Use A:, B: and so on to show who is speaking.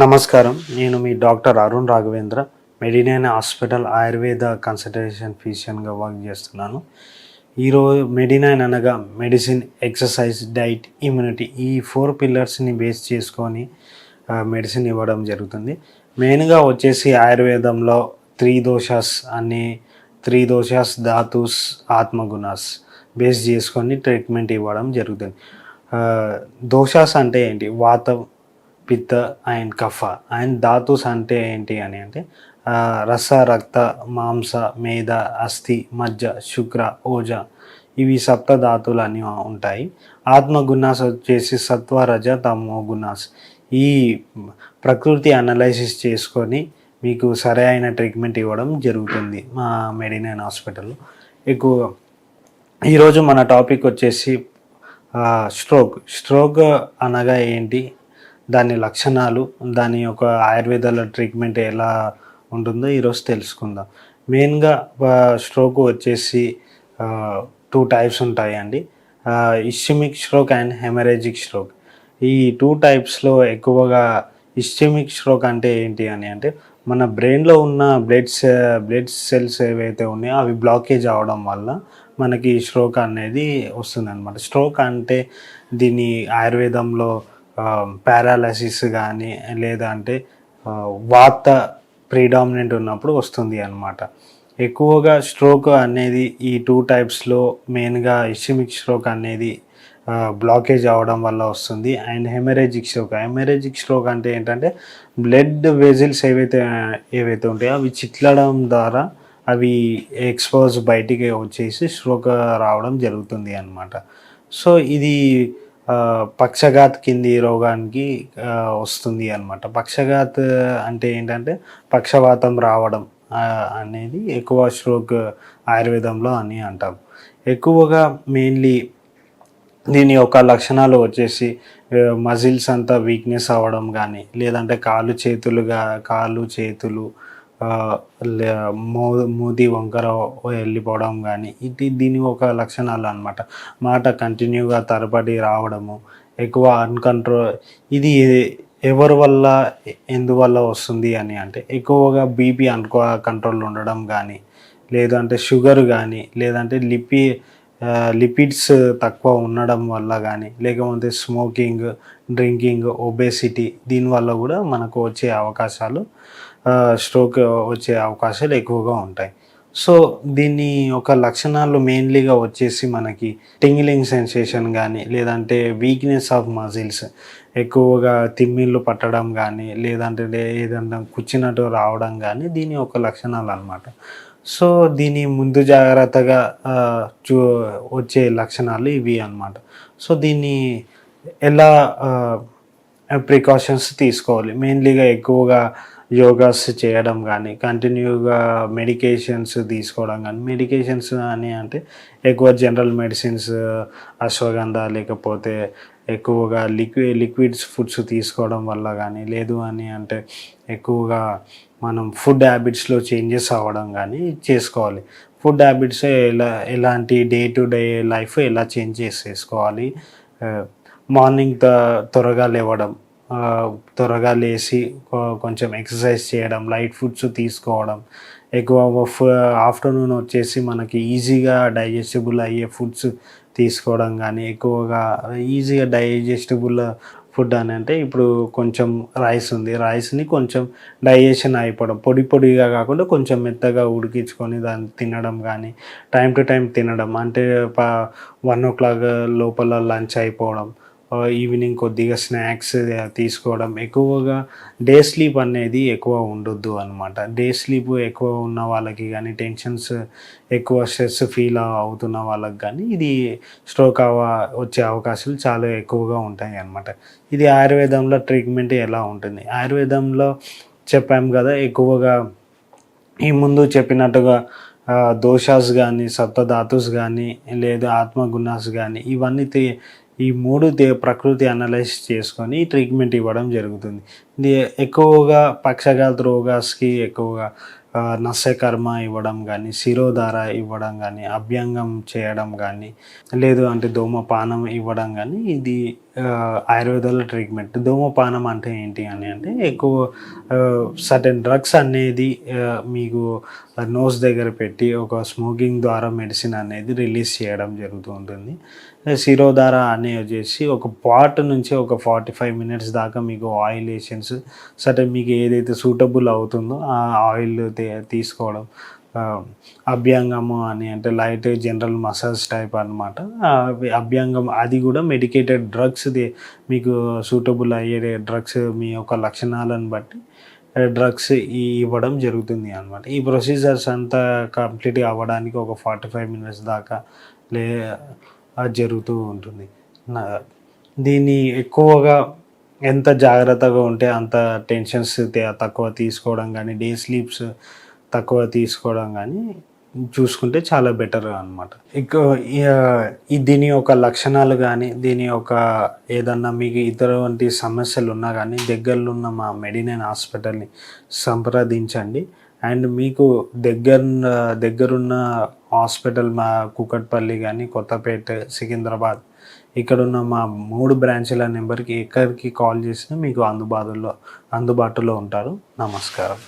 A: నమస్కారం. నేను మీ doctor Arun Raghavendra Medinine hospital Ayurveda consultation ఫిజిషియన్గా work చేస్తున్నాను. ఈరోజు మెడినైన్ అనగా మెడిసిన్ ఎక్సర్సైజ్ డైట్ ఇమ్యూనిటీ ఈ ఫోర్ పిల్లర్స్ని బేస్ చేసుకొని మెడిసిన్ ఇవ్వడం జరుగుతుంది. మెయిన్గా వచ్చేసి ఆయుర్వేదంలో త్రీ దోషాస్ అనే త్రీ దోషాస్ ధాతుస్ ఆత్మగుణాస్ బేస్ చేసుకొని ట్రీట్మెంట్ ఇవ్వడం జరుగుతుంది. దోషాస్ అంటే ఏంటి? వాతం పిత్త అండ్ కఫ అండ్ ధాతుస్ అంటే ఏంటి అని అంటే రస రక్త మాంస మేధ అస్థి మజ్జ శుక్ర ఓజ ఇవి సప్త ధాతులు అని ఉంటాయి. ఆత్మ గుణాస్ వచ్చేసి సత్వ రజ తమో గుణాస్. ఈ ప్రకృతి అనలైసిస్ చేసుకొని మీకు సరైన ట్రీట్మెంట్ ఇవ్వడం జరుగుతుంది మా మెడినైన్ హాస్పిటల్లో. ఎక్కువగా ఈరోజు మన టాపిక్ వచ్చేసి స్ట్రోక్. స్ట్రోక్ అనగా ఏంటి? దాని లక్షణాలు దాని యొక్క ఆయుర్వేదాల ట్రీట్మెంట్ ఎలా ఉంటుందో ఈరోజు తెలుసుకుందాం. మెయిన్గా స్ట్రోక్ వచ్చేసి టూ టైప్స్ ఉంటాయండి ischaemic stroke and haemorrhagic stroke. ఈ టూ టైప్స్లో ఎక్కువగా ఇస్చెమిక్ స్ట్రోక్ అంటే ఏంటి అని అంటే మన బ్రెయిన్లో ఉన్న బ్లడ్ బ్లడ్ సెల్స్ ఏవైతే ఉన్నాయో అవి బ్లాకేజ్ అవడం వల్ల మనకి స్ట్రోక్ అనేది వస్తుంది అనమాట స్ట్రోక్ అంటే దీని ఆయుర్వేదంలో Um, పారాలసిస్ కానీ లేదా అంటే uh, వాత ప్రీడామినెంట్ ఉన్నప్పుడు వస్తుంది అనమాట ఎక్కువగా స్ట్రోక్ అనేది ఈ టూ టైప్స్లో మెయిన్గా ఇషిమిక్ స్ట్రోక్ అనేది uh, బ్లాకేజ్ అవడం వల్ల వస్తుంది. And haemorrhagic stroke haemorrhagic stroke అంటే ఏంటంటే బ్లడ్ వెజిల్స్ ఏవైతే ఏవైతే ఉంటాయో అవి చిట్లడం ద్వారా అవి ఎక్స్పోజ్ బయటికి వచ్చేసి స్ట్రోక్ రావడం జరుగుతుంది అన్నమాట. సో ఇది పక్షఘాత్ కింది రోగానికి వస్తుంది అన్నమాట. పక్షఘాత్ అంటే ఏంటంటే పక్షవాతం రావడం అనేది ఎక్కువ స్ట్రోక్ ఆయుర్వేదంలో అని అంటాం ఎక్కువగా మెయిన్లీ దీని యొక్క లక్షణాలు వచ్చేసి మజిల్స్ అంతా వీక్నెస్ అవ్వడం కానీ లేదంటే కాళ్ళు చేతులుగా కాళ్ళు చేతులు మో మూది వంకర వెళ్ళిపోవడం కానీ ఇది దీని ఒక లక్షణాలు అన్నమాట మాట కంటిన్యూగా తరబడి రావడము ఎక్కువ అన్కంట్రోల్ ఇది ఎవరి వల్ల ఎందువల్ల వస్తుంది అని అంటే ఎక్కువగా బీపీ అనుకో కంట్రోల్ ఉండడం కానీ లేదంటే షుగర్ కానీ లేదంటే లిపి లిపిడ్స్ తక్కువ ఉండడం వల్ల కానీ లేకపోతే స్మోకింగ్ డ్రింకింగ్ ఒబేసిటీ దీనివల్ల కూడా మనకు వచ్చే అవకాశాలు స్ట్రోక్ వచ్చే అవకాశాలు ఎక్కువగా ఉంటాయి. సో దీని ఒక లక్షణాలు మెయిన్లీగా వచ్చేసి మనకి టింగిలింగ్ సెన్సేషన్ కానీ లేదంటే వీక్నెస్ ఆఫ్ మజిల్స్ ఎక్కువగా తిమ్మిళ్ళు పట్టడం కానీ లేదంటే లే- ఏదన్నా కూర్చున్నట్టు రావడం కానీ దీని ఒక లక్షణాలు అన్నమాట. సో దీని ముందు జాగ్రత్తగా చూ వచ్చే లక్షణాలు ఇవి అన్నమాట. సో దీన్ని ఎలా ప్రికాషన్స్ తీసుకోవాలి? మెయిన్లీగా ఎక్కువగా యోగాస్ చేయడం కానీ కంటిన్యూగా మెడికేషన్స్ తీసుకోవడం కానీ మెడికేషన్స్ అని అంటే ఎక్కువ జనరల్ మెడిసిన్స్ అశ్వగంధ లేకపోతే ఎక్కువగా లిక్వి లిక్విడ్స్ ఫుడ్స్ తీసుకోవడం వల్ల కానీ లేదు అని అంటే ఎక్కువగా మనం ఫుడ్ హ్యాబిట్స్లో చేంజెస్ అవ్వడం కానీ చేసుకోవాలి. ఫుడ్ హ్యాబిట్స్ ఎలా ఎలాంటి డే టు డే లైఫ్ ఎలా చేంజ్ చేసేసుకోవాలి? మార్నింగ్ త్వరగా లేవడం త్వరగా లేచి కొంచెం ఎక్సర్సైజ్ చేయడం లైట్ ఫుడ్స్ తీసుకోవడం ఎక్కువ ఆఫ్టర్నూన్ వచ్చేసి మనకి ఈజీగా డైజెస్టబుల్ అయ్యే ఫుడ్స్ తీసుకోవడం కానీ ఎక్కువగా ఈజీగా డైజెస్టబుల్ ఫుడ్ అని అంటే ఇప్పుడు కొంచెం రైస్ ఉంది. రైస్ని కొంచెం డైజెషన్ అయిపోవడం పొడి పొడిగా కాకుండా కొంచెం మెత్తగా ఉడికించుకొని దాన్ని తినడం కానీ టైం టు టైం తినడం అంటే వన్ ఓ క్లాక్ లోపల లంచ్ అయిపోవడం ఈవినింగ్ కొద్దిగా స్నాక్స్ తీసుకోవడం ఎక్కువగా డే స్లీప్ అనేది ఎక్కువ ఉండొద్దు అనమాట డే స్లీప్ ఎక్కువ ఉన్న వాళ్ళకి కానీ టెన్షన్స్ ఎక్కువ స్ట్రెస్ ఫీల్ అవుతున్న వాళ్ళకి కానీ ఇది స్ట్రోక్ అవ వచ్చే అవకాశాలు చాలా ఎక్కువగా ఉంటాయి అన్నమాట. ఇది ఆయుర్వేదంలో ట్రీట్మెంట్ ఎలా ఉంటుంది? ఆయుర్వేదంలో చెప్పాం కదా ఎక్కువగా ఈ ముందు చెప్పినట్టుగా దోషాస్ కానీ సప్తధాతుస్ కానీ లేదా ఆత్మగుణాస్ కానీ ఇవన్నీ ఈ మూడు దే ప్రకృతి అనలైజ్ చేసుకొని ట్రీట్మెంట్ ఇవ్వడం జరుగుతుంది. ఎక్కువగా పక్షఘాత రోగాస్కి ఎక్కువగా నస్యకర్మ ఇవ్వడం కానీ శిరోధార ఇవ్వడం కానీ అభ్యంగం చేయడం కానీ లేదు అంటే దోమపానం ఇవ్వడం కానీ ఇది ఆయుర్వేదాల ట్రీట్మెంట్. దోమపానం అంటే ఏంటి అని అంటే ఎక్కువ సర్టెన్ డ్రగ్స్ అనేది మీకు నోస్ దగ్గర పెట్టి ఒక స్మోకింగ్ ద్వారా మెడిసిన్ అనేది రిలీజ్ చేయడం జరుగుతూ ఉంటుంది. శిరోధార అనే వచ్చేసి ఒక పాట్ నుంచి ఒక ఫార్టీ ఫైవ్ మినిట్స్ దాకా మీకు ఆయిల్ ఏషన్స్ సరే మీకు ఏదైతే సూటబుల్ అవుతుందో ఆ ఆయిల్ తీసుకోవడం అభ్యంగము అని అంటే లైట్ జనరల్ మసాజ్ టైప్ అనమాట అభ్యంగం అది కూడా మెడికేటెడ్ డ్రగ్స్ మీకు సూటబుల్ అయ్యే డ్రగ్స్ మీ యొక్క లక్షణాలను బట్టి డ్రగ్స్ ఇవ్వడం జరుగుతుంది అనమాట ఈ ప్రొసీజర్స్ అంతా కంప్లీట్గా అవ్వడానికి ఒక ఫార్టీ ఫైవ్ మినిట్స్ దాకా లే జరుగుతూ ఉంటుంది. దీన్ని ఎక్కువగా ఎంత జాగ్రత్తగా ఉంటే అంత టెన్షన్స్ తక్కువ తీసుకోవడం కానీ డే స్లీప్స్ తక్కువ తీసుకోవడం కానీ చూసుకుంటే చాలా బెటర్ అనమాట ఇక దీని యొక్క లక్షణాలు కానీ దీని యొక్క ఏదన్నా మీకు ఇతరవంటి సమస్యలు ఉన్నా కానీ దగ్గరలో ఉన్న మా మెడినైన్ హాస్పిటల్ని సంప్రదించండి. అండ్ మీకు దగ్గర దగ్గరున్న హాస్పిటల్ మా కుకట్పల్లి కానీ కొత్తపేట సికింద్రాబాద్ ఇక్కడున్న మా మూడు బ్రాంచీల నెంబర్కి ఎక్కడికి కాల్ చేసినా మీకు అందుబాటులో అందుబాటులో ఉంటారు. నమస్కారం.